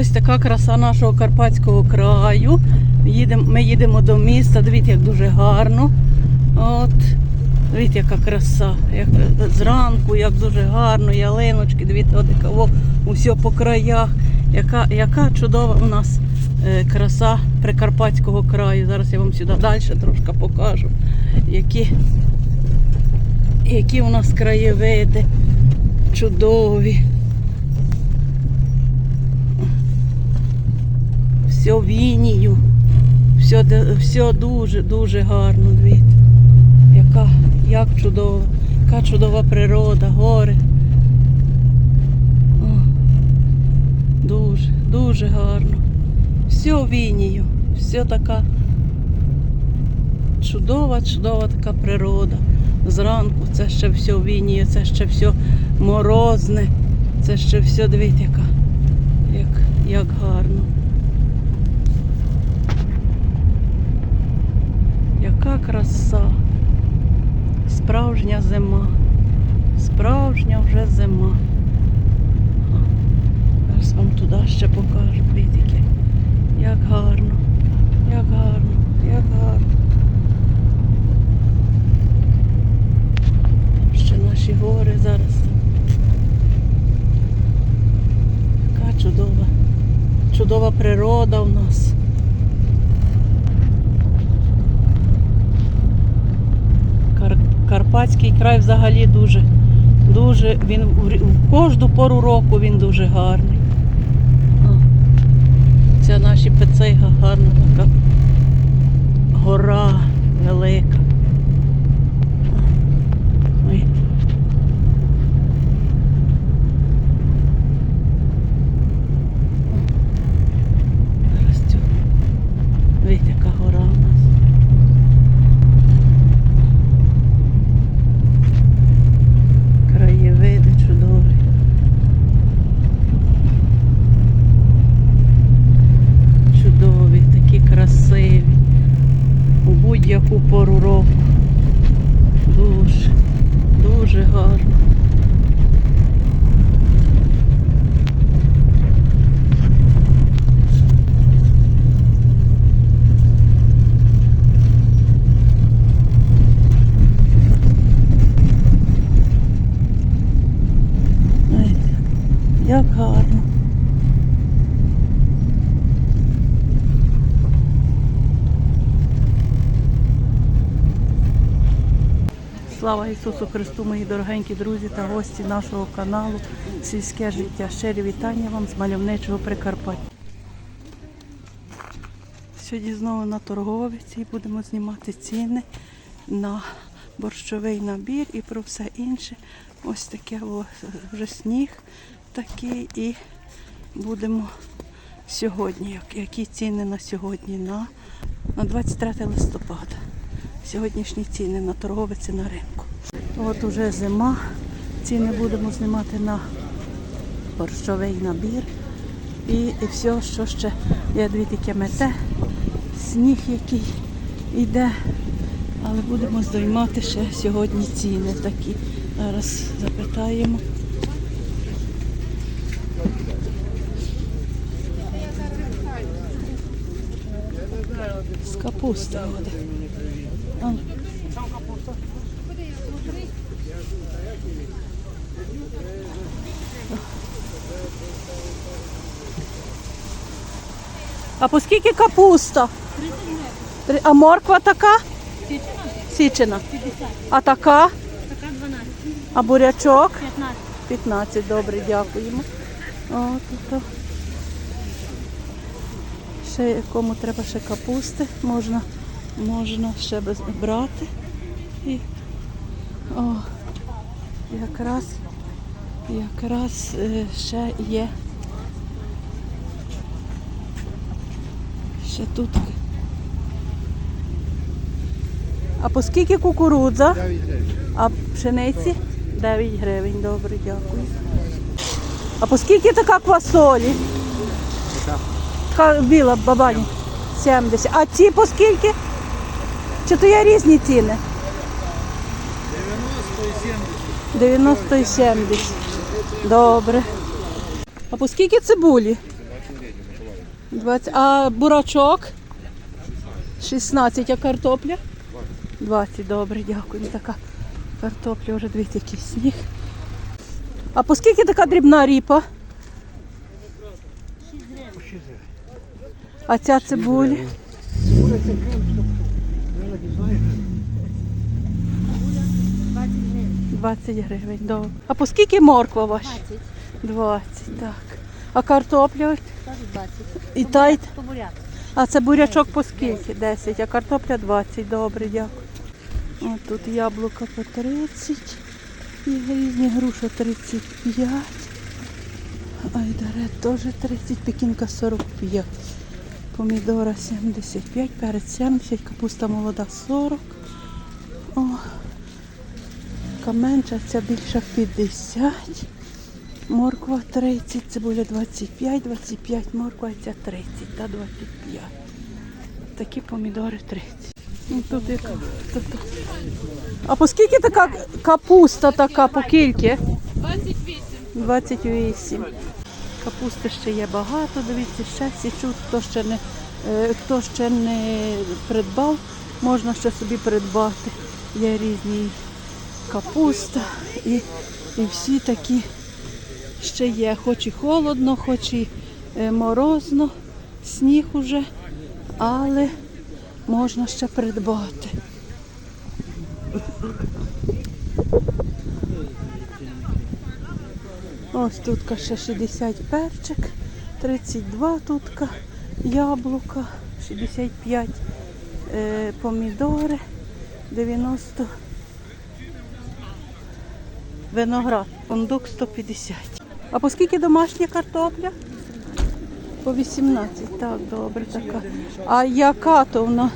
Ось така краса нашого Карпатського краю. Ми їдемо до міста. Дивіться, як дуже гарно. От. Дивіться, яка краса. Як, зранку, як дуже гарно, ялиночки, дивіться, от кого усе по краях. Яка, яка чудова у нас е, краса Прикарпатського краю. Зараз я вам сюди далі трошки покажу, які, які у нас краєвиди чудові. Все вінію. Все, все дуже, дуже гарно. Дивіться. Яка, як чудово, яка чудова природа, гори. О, дуже, дуже гарно. Все вінію, все така чудова, чудова така природа. Зранку це ще все вініє, це ще все морозне, це ще все, дивіться, як, як гарно. Яка краса. Справжня зима. Справжня вже зима. Зараз вам туди ще покажу, плітики. Як гарно, як гарно, як гарно. Ще наші гори зараз. Яка чудова, чудова природа у нас. Карпатський край взагалі дуже, дуже, він в кожну пору року він дуже гарний. О, Це наші пецейга гарна така гора велика. Ой. Зараз цю. Дивіться, яка гора у нас. Краєвиди чудові. Чудові, такі красиві. У будь-яку пору року. Дуже, дуже гарно. Знаєте, як гарно. Слава Ісусу Христу, мої дорогенькі друзі та гості нашого каналу Сільське життя. Щирі вітання вам з мальовничого Прикарпаття. Сьогодні знову на торговиці і будемо знімати ціни на борщовий набір і про все інше. Ось таке вже сніг такий і будемо сьогодні, які ціни на сьогодні на, на 23 листопада. Сьогоднішні ціни на торговиці на ринку. От уже зима. Ціни будемо знімати на борщовий набір. І, і все, що ще є дві таке мете, сніг, який йде. Але будемо здоймати ще сьогодні ціни такі. Зараз запитаємо. З капусти буде. А. А по скільки капуста? А морква така? Січена. А така? Така 12, А бурячок? 15. 15, добре, дякуємо. От, то. Ще кому треба ще капусти, можна, можна ще без брати. І, о, якраз, якраз е, ще є. Ще тут. А по скільки кукурудза? А пшениці? 9 гривень, добре, дякую. А по скільки така квасолі? Така біла бабані. 70. А ці по скільки? Чи то є різні ціни? 90 і 70. Добре. А по скільки цибулі? 20. А бурачок? 16. А картопля? 20. Добре, дякую. Така картопля вже дивіться, який сніг. А по скільки така дрібна ріпа? А ця цибулі? 20 гривень, добре. А по скільки морква ваша? 20, так. А картопля? Теж 20. І буряк. А це бурячок по скільки? 10, а картопля 20. Добре, дякую. От тут яблука по 30. І різні груша 35. Айдарет теж 30, пекінка 45. Помідора 75, перець 70, капуста молода 40. О, каменча ця більша 50. Морква 30, цибуля 25, 25 морква, ця 30 та 25. Такі помідори 30. Ну, тут тут, тут. А по скільки така капуста така, по кільки? 28. 28. Капусти ще є багато, дивіться, ще січу, хто ще не, е, хто ще не придбав, можна ще собі придбати. Є різні капуста і, і всі такі ще є, хоч і холодно, хоч і е, морозно, сніг уже, але можна ще придбати. Ось тут ще 60 перчик, 32 тутка, яблука, 65 е, помідори, 90 виноград, фундук 150. А по скільки домашня картопля? По 18, так, добре така. А яка то вона?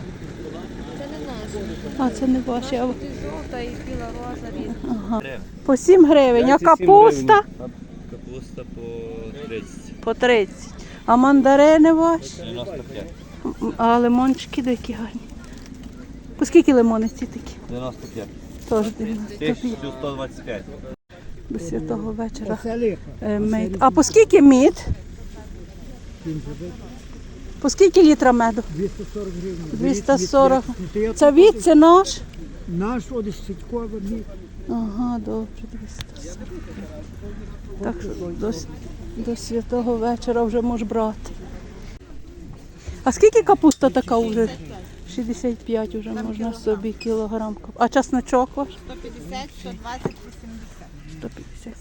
Це не наше. А, це не ваша. жовта і біла роза різна. Ага. По 7 гривень, а 27 капуста гривень. Капуста по 30. по 30. А мандарини ваші? 95. А лимончики деякі гарні. По скільки лимони ці такі? 95. Теж 95. 1125. До святого вечора. Е, мед. А по скільки мід? По скільки літра меду? 240 гривень. 240. Ну, то я Це від, це наш? Наш один сітьковий. Ага, добре, 240. Так що до, до святого вечора вже можеш брати. А скільки капуста така вже? 65 вже можна собі кілограм. А часничок ваш? 150, 120, 80. 150.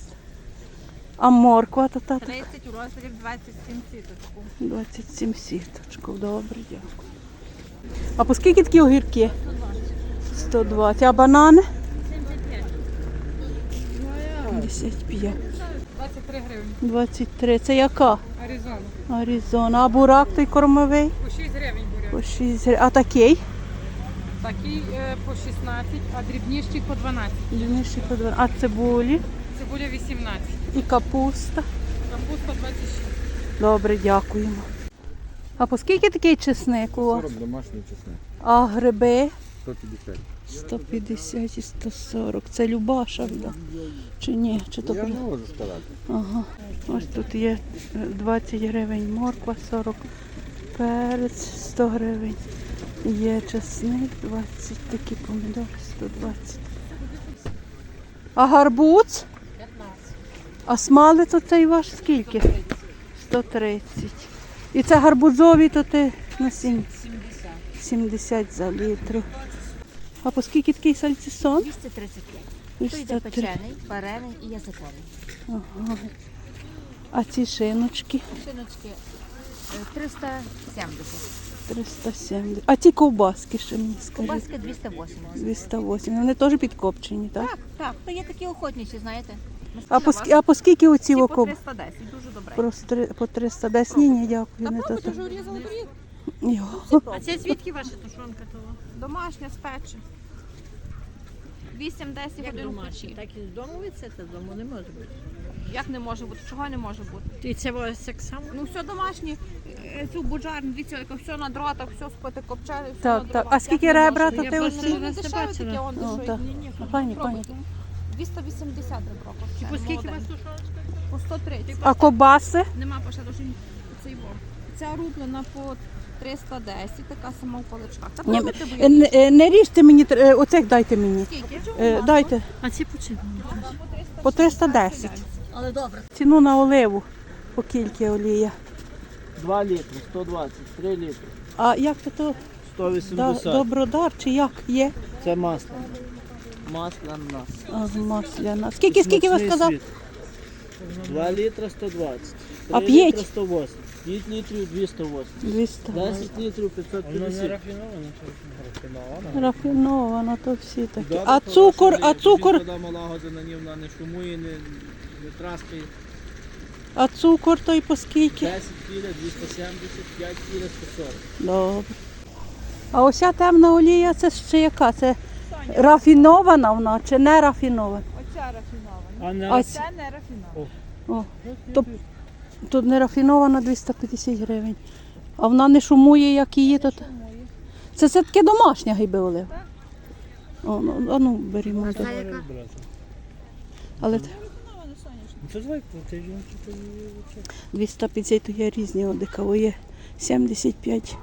А морква то та 30 у розмірі 27 сіточку. 27 сіточків. Добре, дякую. А по скільки такі огірки? 120. А банани? 75. 23 гривні. 23. Це яка? Аризона. Аризона. А бурак той кормовий? По 6 гривень буряк. По 6 гривень. А такий? Такий е, по 16, а дрібніший по 12. Дрібніший по 12. А цибулі? Цибуля 18. І капуста. Капуста 26. Добре, дякуємо. А по скільки такий чесник у вас? 40 домашній чесник. А гриби? 150. 150 і 140. Це Любаша, да? чи ні? Чи то Я не можу сказати. Ага. Ось тут є е, 20 гривень морква, 40 перець, 100 гривень. Є чесник, 20 такі помідори, 120. А гарбуз? 15. А смалець оцей ваш скільки? 130. І це гарбузові, то ти на 70. 70 за літру. А по скільки такий сальцісон? 235. То йде 303. печений, варений і язиковий. Ага. А ці шиночки Шиночки е, 370. 370. А ці ковбаски ще мені скажіть. Кубаски 280. 208. Вони теж підкопчені, так? Так, так. То є такі охотничі, знаєте. А по, ск- а по скільки оці Ці по окоп? 310, дуже добре. По, стри- по 310. Ні, ні, дякую. Та Не то, пробуйте, то. Йо. А це звідки ваша тушонка того? Домашня спече. 8-10 годин у печі. Так і з дому вицете, дому не може бути. Як не може бути? Чого не може бути? І це ось так само. Ну все домашнє, е, цю буджарну, дивіться, яке все на дротах, все спити копчене, все Так, на так. дровах. А скільки не ребра, може? то Я ти бачила? Ну, не дешеве бачила. таке, он дешеве. так. Ні, ні, Пані, пробуйте. 280 ребро копчене, по скільки у вас молоде. По 130. А кобаси? Нема пошла, дуже цей во. Ця рублена по 310, така сама в паличках. Так Ні, бо е, я не, е, не ріжте мені, е, оцих дайте мені. скільки? Е, Дайте А ці почему? по 310. Але добре. Ціну на оливу, по кільки олія. 2 літри, 120, 3 літри, А як то то да, 180. добродар чи як є? Це масло. Масло на нас. А, масляна. Скільки, скільки ви сказав? 2 літра 120. А 3 п'ять? літра 180. 5 літрів 280. 200. 10 літрів 550. Рафіновано, то всі такі. А цукор, а цукор, Вода налагоджена, ні, вона не шумує, не, не траскає. а цукор той по скільки? 10 кіля, 270, 5 кіля, 140. Добре. А ося темна олія, це ще яка? Це рафінована вона чи не рафінована? Оця рафінована. А не А Це не рафінована. О, то, тут не рафінована 250 гривень. А вона не шумує, як її тут. Це, це таке домашня гиби олив. О, ну, а ну берімо. то. Але Це звик, це ж 250 то є різні одика. Є 75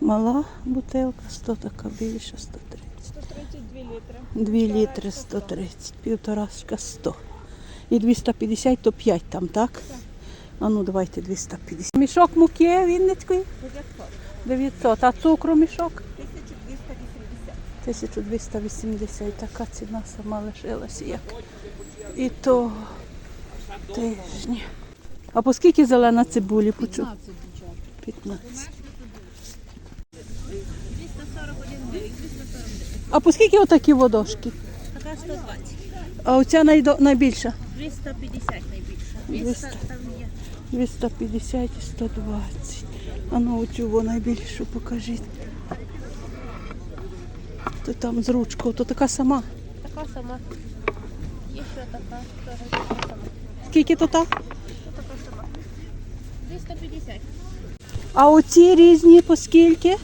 мала бутилка, 100 така більша, 130. 132 літри. 2 літри 130, півторашка 100. І 250 то 5 там, так? А ну давайте 250. Мішок муки Вінницької? 900. А цукру мішок? 1280. 1280. Така ціна сама лишилася як. І то тижні. А по скільки зелена цибулі почув? 15. А по скільки отакі водошки? Така 120. А оця найбільша? 250 найбільше. 200. Там є. 250 і 120. А ну оцю во найбільшу покажіть. То там з ручкою, то така сама. Така сама. Є ще така, теж така сама. Скільки то так? Така сама. 250. А оці різні по скільки?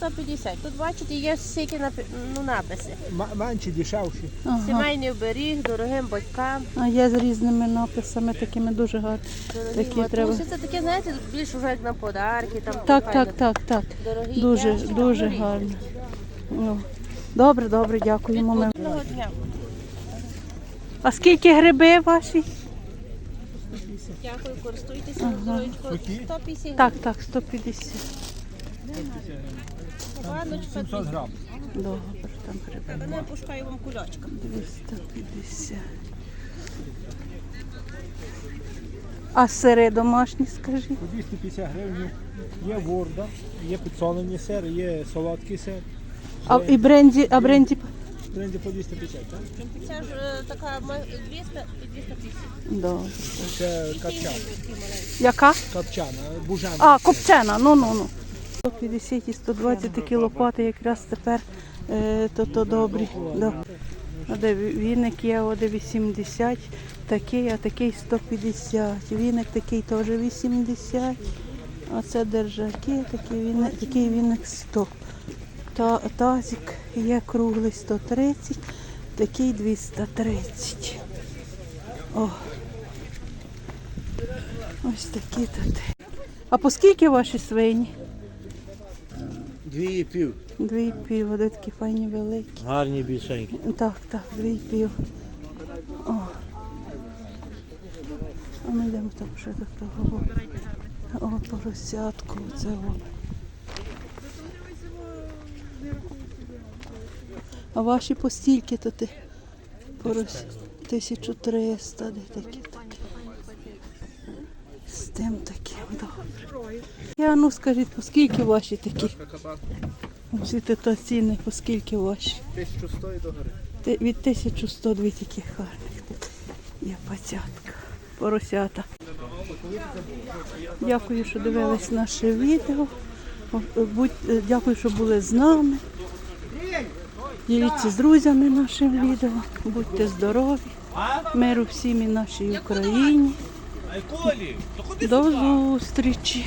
Такі 150. Тут бачите, є напи... ну, написи. Менші, дешевші. Ага. Сімейний оберіг, дорогим батькам, А є з різними написами, такими дуже гарні. дорогі Такі матусі. треба. Це таке, знаєте, більш вже як на подарки. Там Так, так, так, так. Дорогі Дуже, ящики, дуже дорогі. гарно. Ну, Добре, добре, дякуємо. Ми- Одного дня. А скільки гриби ваші? Дякую, користуйтеся здоров'ячко. 150 Так, так, 150. Баночка. 700 грам. Добре, там гриби. Вона пускаю вам кульочка. 250. А сири домашні? По 250 гривень є ворда, є підсолені сир, є солодкий сир. А і бренді, а бренді Тренді по 250, так? Це ж е, така 200 і 250. Добре. Це копчана. Яка? Копчана, бужана. А, копчена, ну ну ну. 150 і 120 такі лопати якраз тепер е, то, то добрі. Да. А де віник є, о, де 80, такий, а такий 150. Віник такий теж 80. А це держаки, такий віник, такий віник 100. Та, тазик є круглий 130, такий 230. О. Ось такі тут. А по скільки ваші свині? Дві і пів. Дві і пів, вони такі файні великі. Гарні більшенькі. Так, так, дві і пів. О. А ми йдемо там ще до того. О, поросятку, це о. А ваші по стільки то ти? Порос... 1300, де такі такі. З тим добре. Я ну скажіть, по скільки ваші такі? Всі то ціни, по скільки ваші? 1100 і до гори. Ти- Від 1100 дві таких гарних є пацятка, поросята. Дякую, що дивились наше відео. Будь, дякую, що були з нами. Діліться з друзями нашим відео. Будьте здорові. Миру всім і нашій Україні. До зустрічі.